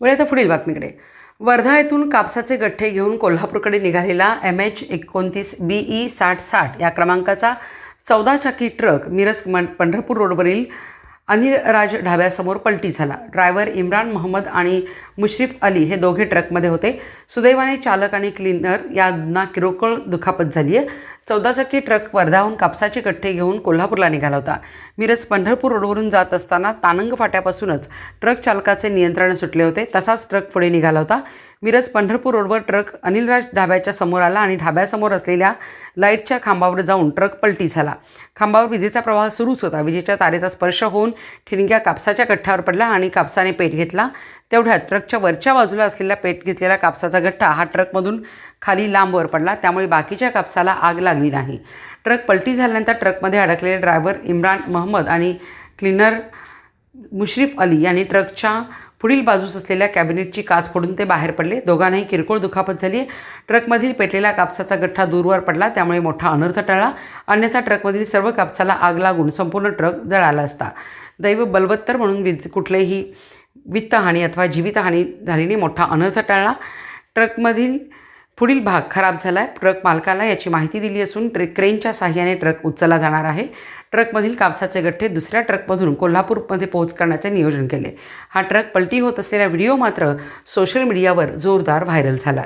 वळूया आता पुढील बातमीकडे. वर्धा येथून कापसाचे गठ्ठे घेऊन कोल्हापूरकडे निघालेला एम एच एकोणतीस बी ई साठ साठ या क्रमांकाचा चौदा चाकी ट्रक मिरज मन पंढरपूर रोडवरील अनिल राज ढाब्यासमोर पलटी झाला. ड्रायव्हर इम्रान मोहम्मद आणि मुश्रीफ अली हे दोघे ट्रकमध्ये होते. सुदैवाने चालक आणि क्लिनर यांना किरकोळ दुखापत झाली आहे चौदा चक्की ट्रक वर्धाहून कापसाचे गठ्ठे घेऊन कोल्हापूरला निघाला होता. मिरज पंढरपूर रोडवरून जात असताना तानंग फाट्यापासूनच ट्रक चालकाचे नियंत्रण सुटले होते. तसाच ट्रक पुढे निघाला होता. मिरज पंढरपूर रोडवर ट्रक अनिलराज ढाब्याच्या समोर आला आणि ढाब्यासमोर असलेल्या लाईटच्या खांबावर जाऊन ट्रक पलटी झाला. खांबावर विजेचा प्रवाह सुरूच होता. विजेच्या तारेचा स्पर्श होऊन ठिणग्या कापसाच्या कठ्ठ्यावर पडला आणि कापसाने पेट घेतला. तेवढ्यात ट्रकच्या वरच्या बाजूला असलेला पेट घेतलेला कापसाचा गठ्ठा हा ट्रकमधून खाली लांबवर पडला. त्यामुळे बाकीच्या कापसाला आग लागली नाही. ट्रक पलटी झाल्यानंतर ट्रकमध्ये अडकलेले ड्रायव्हर इम्रान महम्मद आणि क्लिनर मुश्रीफ अली यांनी ट्रकच्या पुढील बाजूस असलेल्या कॅबिनेटची काच फोडून ते बाहेर पडले. दोघांनाही किरकोळ दुखापत झाली ट्रकमधील पेटलेला कापसाचा गठ्ठा दूरवर पडला त्यामुळे मोठा अनर्थ टळला. अन्यथा ट्रकमधील सर्व कापसाला आग लागून संपूर्ण ट्रक जळाला असता. दैव बलवत्तर म्हणून वीज कुठलेही वित्तहानी अथवा जीवितहानी झालेली मोठा अनर्थ टळला. ट्रकमधील पुढील भाग खराब झाला आहे ट्रक मालकाला याची माहिती दिली असून ट्रे क्रेनच्या साह्याने ट्रक उचलला जाणार आहे. ट्रकमधील कापसाचे गठ्ठे दुसऱ्या ट्रकमधून कोल्हापूरमध्ये पोहोच करण्याचे नियोजन केले. हा ट्रक पलटी होत असलेला व्हिडिओ मात्र सोशल मीडियावर जोरदार व्हायरल झाला